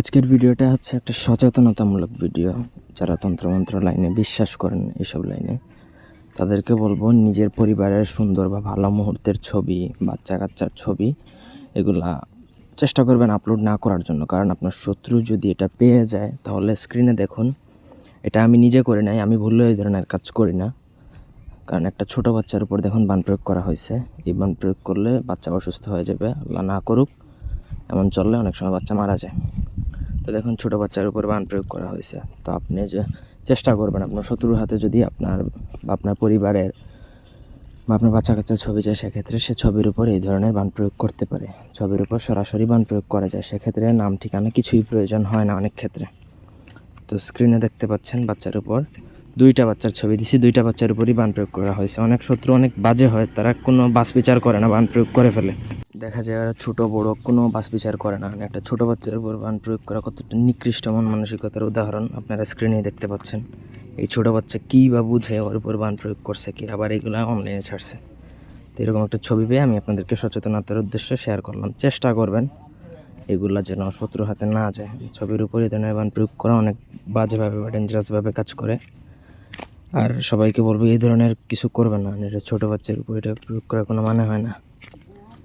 আজকের ভিডিওটা হচ্ছে একটা সচেতনতামূলক ভিডিও। যারা তন্ত্রমন্ত্র লাইনে বিশ্বাস করেন এসব লাইনে, তাদেরকে বলব নিজের পরিবারের সুন্দর বা ভালো মুহূর্তের ছবি বাচ্চা কাচ্চার ছবি, এগুলা চেষ্টা করবেন আপলোড না করার জন্য। কারণ আপনার শত্রু যদি এটা পেয়ে যায়, তাহলে স্ক্রিনে দেখুন, এটা আমি নিজে করি নাই, আমি ভুললেও এই ধরনের কাজ করি না। কারণ একটা ছোট বাচ্চার উপর দেখুন বান প্রয়োগ করা হয়েছে। এই বান প্রয়োগ করলে বাচ্চা অসুস্থ হয়ে যাবে, আল্লাহ না করুক, এমন চললে অনেক সময় বাচ্চা মারা যায়। তো দেখুন, ছোটো বাচ্চার উপর বান প্রয়োগ করা হয়েছে। তো আপনি যে চেষ্টা করবেন, আপনার শত্রুর হাতে যদি আপনার বা আপনার পরিবারের বা আপনার বাচ্চা কাচ্চার ছবি যায়, সেক্ষেত্রে সে ছবির উপর এই ধরনের বান প্রয়োগ করতে পারে। ছবির উপর সরাসরি বান প্রয়োগ করা যায়, সেক্ষেত্রে নাম, ঠিকানা কিছুই প্রয়োজন হয় না অনেক ক্ষেত্রে। তো স্ক্রিনে দেখতে পাচ্ছেন, বাচ্চার উপর দুইটা বাচ্চার ছবি দিছি, দুইটা বাচ্চার উপরই বান প্রয়োগ করা হয়েছে। অনেক শত্রু, অনেক বাজে হয়, তারা কোনো বাস বিচার করে না, বান প্রয়োগ করে ফেলে। দেখা যায় ওরা ছোটো, বড়, কোনো বাস বিচার করে না। একটা ছোটো বাচ্চার উপর বান প্রয়োগ করা কতটা নিকৃষ্ট মন মানসিকতার উদাহরণ আপনারা স্ক্রিনে দেখতে পাচ্ছেন। এই ছোটো বাচ্চা কী বা বুঝে ওর উপর বান প্রয়োগ করছে কি? আবার এগুলো অনলাইনে ছাড়ছে। তো এরকম একটা ছবি পেয়ে আমি আপনাদেরকে সচেতনতার উদ্দেশ্যে শেয়ার করলাম। চেষ্টা করবেন এগুলা যেন শত্রুর হাতে না যায়। ছবির উপর যেন বান প্রয়োগ করা অনেক বাজেভাবে বা ডেঞ্জারাসভাবে কাজ করে। আর সবাইকে বলব, এই ধরনের কিছু করবে না। এটা ছোটো বাচ্চার উপর এটা প্রয়োগ করার কোনো মানে হয় না।